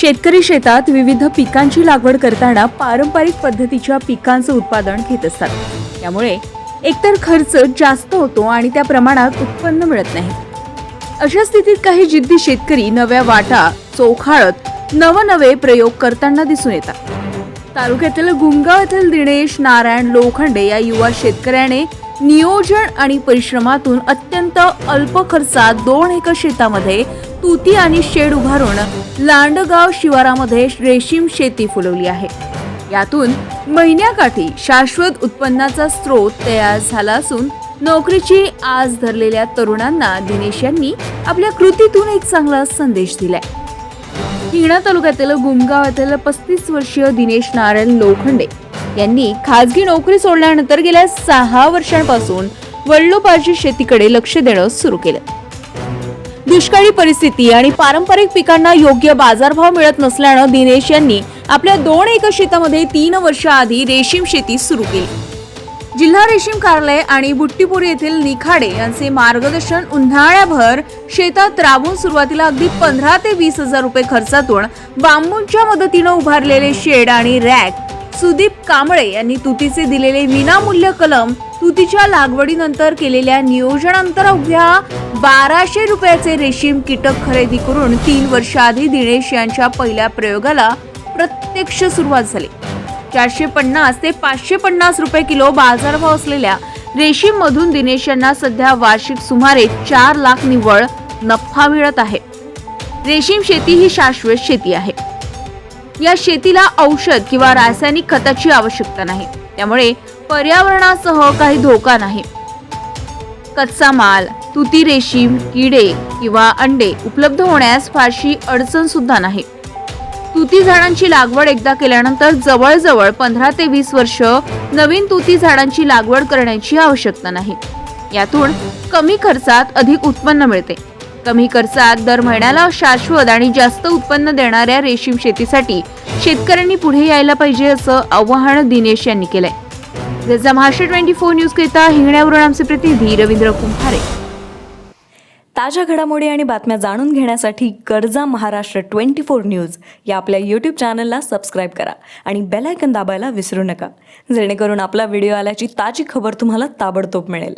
शेतकरी शेतात विविध पिकांची लागवड करताना पारंपरिक पद्धतीच्या पिकांचं उत्पादन घेत असतात. त्यामुळे एकतर खर्च जास्त होतो आणि त्या प्रमाणात उत्पन्न मिळत नाही. अशा स्थितीत काही जिद्दी शेतकरी नव्या वाटा चोखाळत नवनवे प्रयोग करताना दिसून येतात. तालुक्यातील गुंगाव येथील दिनेश नारायण लोखंडे या युवा शेतकऱ्याने नियोजन आणि परिश्रमातून अत्यंत अल्प खर्चात दोन एकर शेतामध्ये तुती आणि शेड उभारून लांडगाव शिवारामध्ये रेशीम शेती फुलवली आहे. यातून महिन्याकाठी शाश्वत उत्पन्नाचा स्रोत तयार झाला असून नोकरीची आज धरलेल्या तरुणांना दिनेश यांनी आपल्या कृतीतून एक चांगला संदेश दिलाय. हिंगणा तालुक्यातील गुमगाव येथील पस्तीस वर्षीय दिनेश नारायण लोखंडे यांनी खाजगी नोकरी सोडल्यानंतर गेल्या सहा वर्षांपासून वडिलोपार्जित शेतीकडे लक्ष देणं सुरू केलं. दुष्काळी परिस्थिती आणि पारंपरिक पिकांना योग्य बाजारभाव मिळत नसल्यानं दिनेश यांनी आपल्या दोन एकर शेतामध्ये तीन वर्षाआधी रेशीम शेती सुरू केली. जिल्हा रेशीम कार्यालय आणि बुट्टीपुरी येथील निखाडे यांचे मार्गदर्शन उन्हाळ्याभर शेतात राबून सुरुवातीला अगदी पंधरा ते वीस हजार रुपये खर्चातून बांबूंच्या मदतीनं उभारलेले शेड आणि रॅक सुदीप कांबळे यांनी तुतीचे दिलेले विनामूल्य कलम तुतीच्या लागवडीनंतर केलेल्या नियोजनानंतर अवघ्या बाराशे रुपयाचे रेशीम कीटक खरेदी करून तीन वर्षाआधी दिनेश यांच्या पहिल्या प्रयोगाला प्रत्यक्ष सुरुवात झाली. चारशे पन्नास ते पाचशे पन्नास रुपये किलो बाजारभाव असलेल्या रेशीम मधून दिनेश यांना सध्या वार्षिक सुमारे चार लाख निव्वळ नफा मिळत आहे. रेशीम शेती ही शाश्वत शेती आहे. या शेतीला औषध किंवा रासायनिक खताची आवश्यकता नाही. त्यामुळे पर्यावरणासह काही धोका नाही. कच्चा माल तुती रेशीम किडे किंवा अंडे उपलब्ध होण्यास फारशी अडचण सुद्धा नाही. तुती झाडांची लागवड एकदा केल्यानंतर जवळजवळ पंधरा ते वीस वर्ष नवीन तुती झाडांची लागवड करण्याची आवश्यकता नाही. यातून कमी खर्चात अधिक उत्पन्न मिळते. कमी खर्चात दर महिन्याला शाश्वत आणि जास्त उत्पन्न देणाऱ्या रेशीम शेतीसाठी शेतकऱ्यांनी पुढे यायला पाहिजे असं आवाहन दिनेश यांनी केलंय. त्याचा महाराष्ट्र ट्वेंटी फोर न्यूज करिता हिंगण्यावरून आमचे प्रतिनिधी रवींद्र कुंभारे. ताज्या घडामोडी आणि बातम्या जाणून घेण्यासाठी गरजा महाराष्ट्र ट्वेंटी फोर न्यूज या आपल्या यूट्यूब चॅनलला सबस्क्राईब करा आणि बेलायकन दाबायला विसरू नका. जेणेकरून आपला व्हिडिओ आल्याची ताजी खबर तुम्हाला ताबडतोब मिळेल.